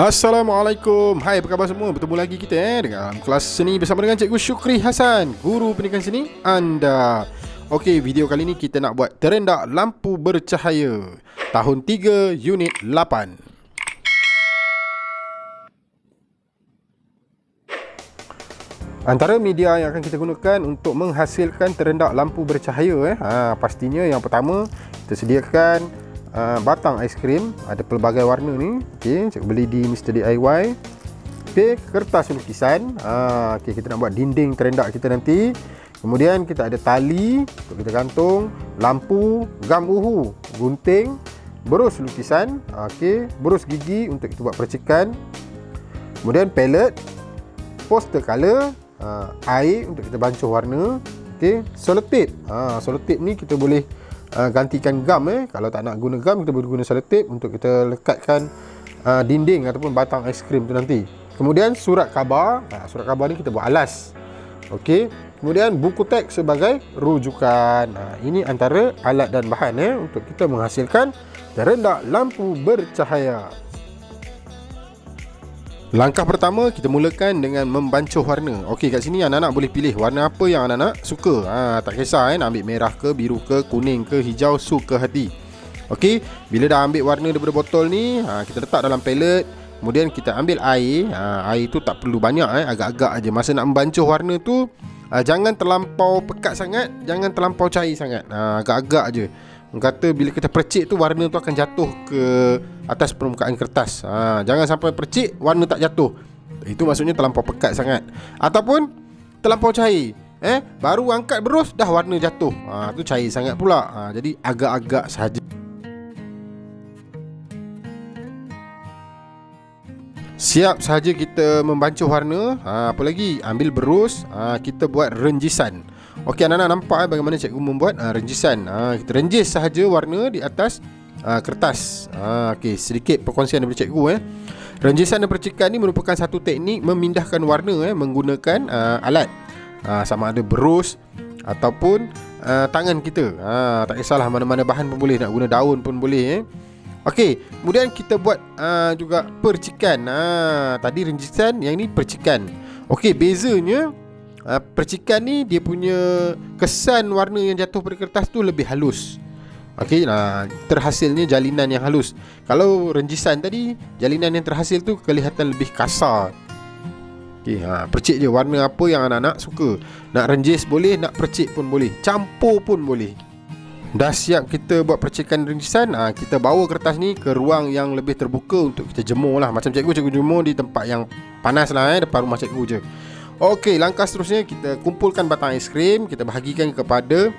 Assalamualaikum. Hai apa khabar semua? Bertemu lagi kita eh Dengan kelas seni Bersama dengan Cikgu Syukri Hasan Guru pendidikan seni Anda. Okey video kali ni Kita nak buat terendak lampu bercahaya. Tahun 3 Unit 8 Antara media yang akan kita gunakan Untuk menghasilkan terendak lampu bercahaya eh, ha, Pastinya yang pertama Kita sediakan uh, batang aiskrim ada pelbagai warna ni. Okey cikgu beli di Mr DIY okey kertas lukisan. Uh, okey kita nak buat dinding terendak kita nanti. Kemudian kita ada tali untuk kita gantung lampu gam uhu gunting berus lukisan. Uh, okey berus gigi untuk kita buat percikan. Kemudian palette poster color uh, air untuk kita bancuh warna. Okey selotip. Ha selotip ni kita boleh uh, gantikan gam eh. Kalau tak nak guna gam kita boleh guna selotip untuk kita lekatkan uh, dinding ataupun batang aiskrim tu nanti. Kemudian surat khabar. Uh, surat khabar ni kita buat alas. Okey. Kemudian buku teks sebagai rujukan. Uh, ini antara alat dan bahan eh untuk kita menghasilkan terendak lampu bercahaya Langkah pertama kita mulakan dengan membancuh warna. Okey kat sini anak-anak boleh pilih warna apa yang anak-anak suka. Ha tak kisah eh nak ambil merah ke, biru ke, kuning ke, hijau suka hati. Okey, bila dah ambil warna daripada botol ni, ha kita letak dalam palette. Kemudian kita ambil air. Ha air tu tak perlu banyak eh, agak-agak aja. Masa nak membancuh warna tu, ha, jangan terlampau pekat sangat, jangan terlampau cair sangat. Ha agak-agak aja. Kata bila kita percik tu warna tu akan jatuh ke atas permukaan kertas. Ha, jangan sampai percik warna tak jatuh. Itu maksudnya terlampau pekat sangat. Ataupun terlampau cair. Eh, baru angkat berus dah warna jatuh. Ha, tu cair sangat pula. Ha, jadi agak-agak saja. Siap sahaja kita membancuh warna. Ha, apa lagi? Ambil berus, ha, kita buat renjisan. Okey anak-anak nampak eh, bagaimana cikgu membuat uh, renjisan. Uh, kita renjis sahaja warna di atas uh, kertas. Uh, Okey sedikit perkongsian daripada cikgu eh. Renjisan dan percikan ni merupakan satu teknik memindahkan warna eh menggunakan uh, alat. Uh, sama ada berus ataupun uh, tangan kita. Uh, tak kisahlah mana-mana bahan pun boleh nak guna daun pun boleh eh. Okey, kemudian kita buat uh, juga percikan. Uh, tadi renjisan, yang ni percikan. Okey, bezanya uh, percikan ni dia punya kesan warna yang jatuh pada kertas tu lebih halus. Okey, nah terhasilnya jalinan yang halus. Kalau renjisan tadi, jalinan yang terhasil tu kelihatan lebih kasar. Okey, ha percik je warna apa yang anak-anak suka. Nak renjis boleh, nak percik pun boleh. Campur pun boleh. Dah siap kita buat percikan renjisan ha, Kita bawa kertas ni ke ruang yang lebih terbuka Untuk kita jemur lah Macam cikgu, cikgu jemur di tempat yang panas lah eh, Depan rumah cikgu je Okey, langkah seterusnya kita kumpulkan batang aiskrim, kita bahagikan kepada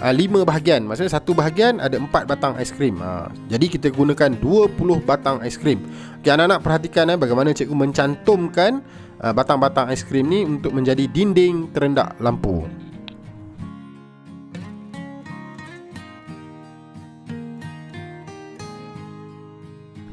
uh, lima bahagian. Maksudnya satu bahagian ada empat batang aiskrim. Uh, jadi kita gunakan 20 batang aiskrim. Okey, anak-anak perhatikan eh bagaimana cikgu mencantumkan uh, batang-batang aiskrim ni untuk menjadi dinding terendak lampu.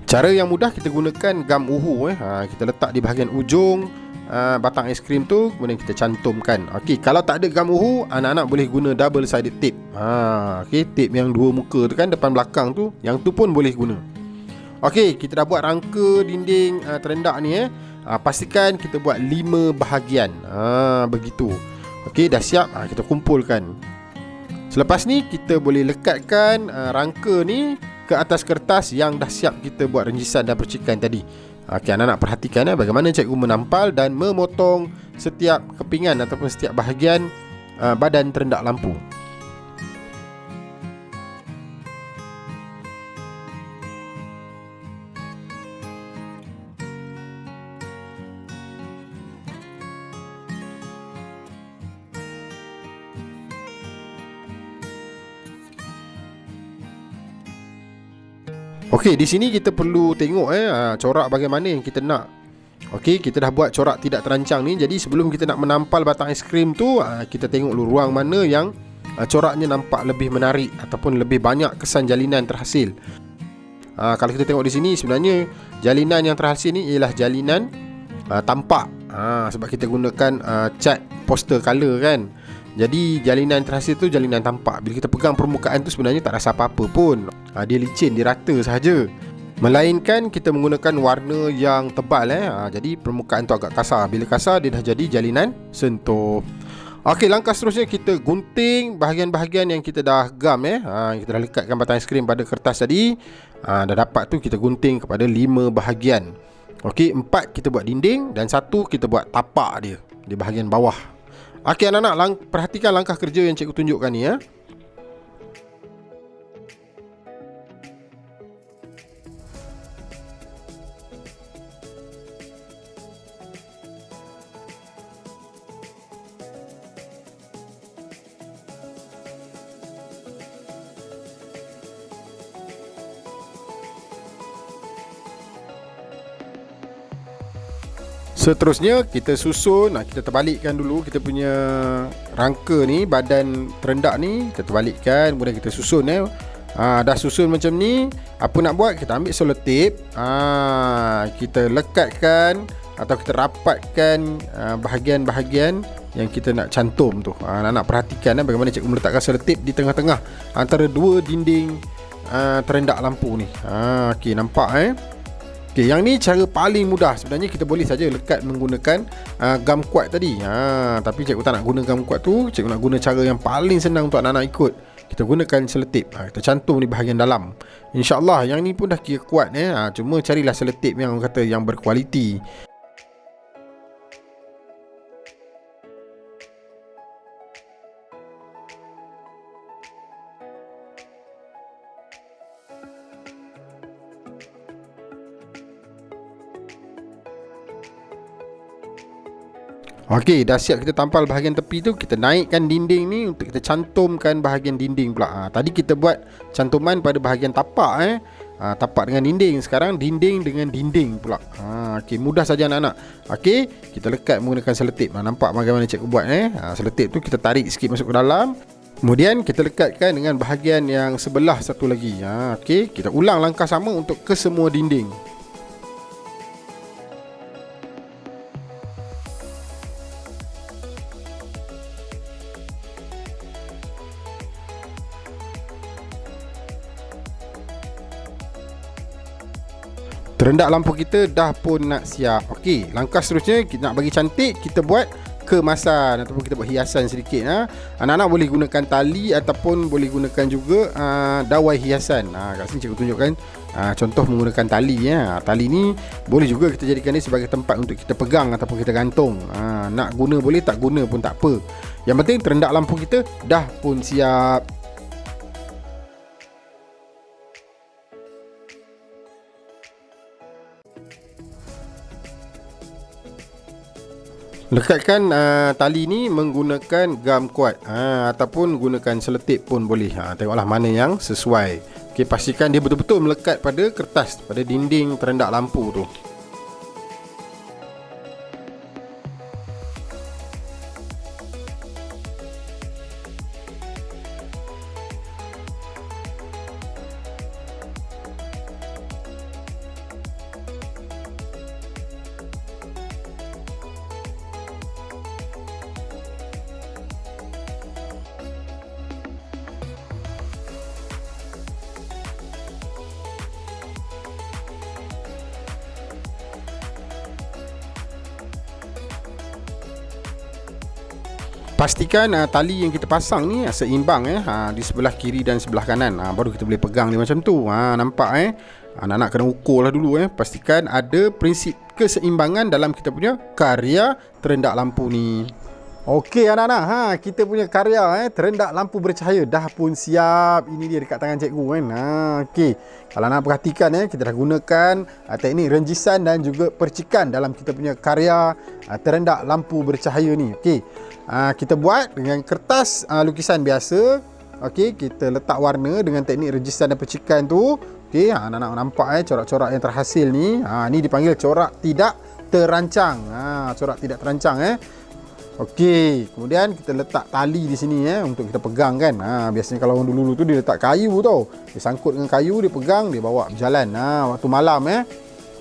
Cara yang mudah kita gunakan gam uhu eh. Ha, kita letak di bahagian ujung uh, batang aiskrim tu kemudian kita cantumkan. Okey, kalau tak ada gam uhu, anak-anak boleh guna double sided tape. Ha, okey, tape yang dua muka tu kan depan belakang tu, yang tu pun boleh guna. Okey, kita dah buat rangka dinding uh, terendak ni eh. Uh, pastikan kita buat lima bahagian. Ha, begitu. Okey, dah siap. Ha, kita kumpulkan. Selepas ni kita boleh lekatkan uh, rangka ni ke atas kertas yang dah siap kita buat renjisan dan percikan tadi. Okey, anak-anak perhatikan ya, bagaimana cikgu menampal dan memotong setiap kepingan ataupun setiap bahagian uh, badan terendak lampu. Okey, di sini kita perlu tengok eh ah, corak bagaimana yang kita nak. Okey, kita dah buat corak tidak terancang ni. Jadi sebelum kita nak menampal batang aiskrim tu, ah, kita tengok dulu ruang mana yang ah, coraknya nampak lebih menarik ataupun lebih banyak kesan jalinan terhasil. Ha, kalau kita tengok di sini sebenarnya jalinan yang terhasil ni ialah jalinan tampak. Sebab kita gunakan cat poster color kan. Jadi jalinan terhasil tu jalinan tampak. Bila kita pegang permukaan tu sebenarnya tak rasa apa-apa pun ha, Dia licin, dia rata sahaja Melainkan kita menggunakan warna yang tebal eh. Ha, jadi permukaan tu agak kasar. Bila kasar dia dah jadi jalinan sentuh. Okey, langkah seterusnya kita gunting bahagian-bahagian yang kita dah gam eh. Ha, kita dah lekatkan batang aiskrim pada kertas tadi. Ha, dah dapat tu kita gunting kepada lima bahagian. Okey, empat kita buat dinding dan satu kita buat tapak dia di bahagian bawah. Okey anak-anak, lang- perhatikan langkah kerja yang cikgu tunjukkan ni ya. Seterusnya kita susun, nah, kita terbalikkan dulu kita punya rangka ni, badan terendak ni, kita terbalikkan, kemudian kita susun eh. Ha, dah susun macam ni, apa nak buat? Kita ambil selotip, ha, kita lekatkan atau kita rapatkan ha, bahagian-bahagian yang kita nak cantum tu. Ha, nak, nak perhatikan eh, bagaimana cikgu meletakkan selotip di tengah-tengah antara dua dinding ha, terendak lampu ni. Ha, okey, nampak eh? Okey, yang ni cara paling mudah. Sebenarnya kita boleh saja lekat menggunakan uh, gam kuat tadi. Ha, tapi cikgu tak nak guna gam kuat tu. Cikgu nak guna cara yang paling senang untuk anak-anak ikut. Kita gunakan seletip. Ha, kita cantum di bahagian dalam. InsyaAllah yang ni pun dah kira kuat eh. Ha, cuma carilah seletip yang kata yang berkualiti. Okey, dah siap kita tampal bahagian tepi tu Kita naikkan dinding ni Untuk kita cantumkan bahagian dinding pula. Ha, Tadi kita buat cantuman pada bahagian tapak eh. Ha, Tapak dengan dinding. Sekarang dinding dengan dinding pula. Ha, Okey, mudah saja anak-anak. Okey, kita lekat menggunakan seletip ha, Nampak bagaimana cikgu buat eh. Ha, Seletip tu kita tarik sikit masuk ke dalam. Kemudian kita lekatkan dengan bahagian yang sebelah satu lagi. Ha, Okey, kita ulang langkah sama untuk ke semua dinding Terendak lampu kita dah pun nak siap. Okey, langkah seterusnya kita nak bagi cantik Kita buat kemasan Ataupun kita buat hiasan sedikit ha? Anak-anak boleh gunakan tali Ataupun boleh gunakan juga uh, dawai hiasan. Ha, Kat sini cikgu tunjukkan uh, Contoh menggunakan tali ya. Tali ni boleh juga kita jadikan ni sebagai tempat Untuk kita pegang ataupun kita gantung ha, Nak guna boleh, tak guna pun tak apa. Yang penting terendak lampu kita dah pun siap Lekatkan uh, tali ni menggunakan gam kuat. Ha, Ataupun gunakan seletip pun boleh. Ha, Tengoklah mana yang sesuai. Okay, Pastikan dia betul-betul melekat pada kertas Pada dinding terendak lampu tu Pastikan uh, tali yang kita pasang ni uh, seimbang eh uh, di sebelah kiri dan sebelah kanan. Uh, baru kita boleh pegang dia macam tu. Uh, nampak eh. Anak-anak kena ukur lah dulu eh. Pastikan ada prinsip keseimbangan dalam kita punya karya terendak lampu ni. Okey anak-anak, ha kita punya karya eh terendak lampu bercahaya dah pun siap. Ini dia dekat tangan cikgu kan. Ha okey. Kalau nak perhatikan eh kita dah gunakan uh, teknik renjisan dan juga percikan dalam kita punya karya uh, terendak lampu bercahaya ni. Okey. Uh, kita buat dengan kertas uh, lukisan biasa. Okey, kita letak warna dengan teknik renjisan dan percikan tu. Okey, ha, anak-anak nampak eh corak-corak yang terhasil ni. Ha ni dipanggil corak tidak terancang. Ha corak tidak terancang eh. Okey, kemudian kita letak tali di sini eh untuk kita pegang kan. Ha biasanya kalau orang dulu-dulu tu dia letak kayu tau. Dia sangkut dengan kayu, dia pegang, dia bawa berjalan. Ha waktu malam eh.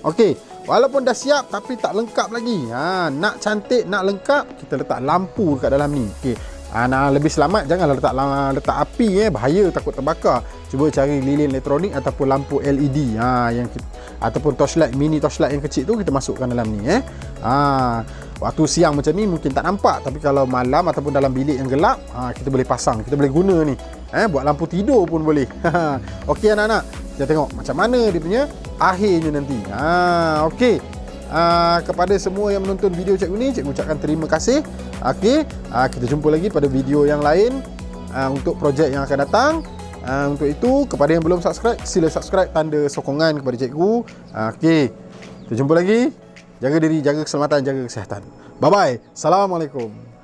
Okey, walaupun dah siap tapi tak lengkap lagi. Ha nak cantik, nak lengkap, kita letak lampu dekat dalam ni. Okey. ha, nak lebih selamat janganlah letak letak api eh. Bahaya takut terbakar. Cuba cari lilin elektronik ataupun lampu LED ha, yang ataupun torchlight mini torchlight yang kecil tu kita masukkan dalam ni eh. Ha, waktu siang macam ni mungkin tak nampak tapi kalau malam ataupun dalam bilik yang gelap ha, kita boleh pasang kita boleh guna ni. Eh buat lampu tidur pun boleh. Okey anak-anak kita tengok macam mana dia punya akhirnya nanti. Ha, okey. Uh, kepada semua yang menonton video cikgu ni cikgu ucapkan terima kasih. Okey uh, kita jumpa lagi pada video yang lain uh, untuk projek yang akan datang. Uh, untuk itu kepada yang belum subscribe sila subscribe tanda sokongan kepada cikgu. Uh, okey. Kita jumpa lagi. Jaga diri jaga keselamatan jaga kesihatan. Bye bye assalamualaikum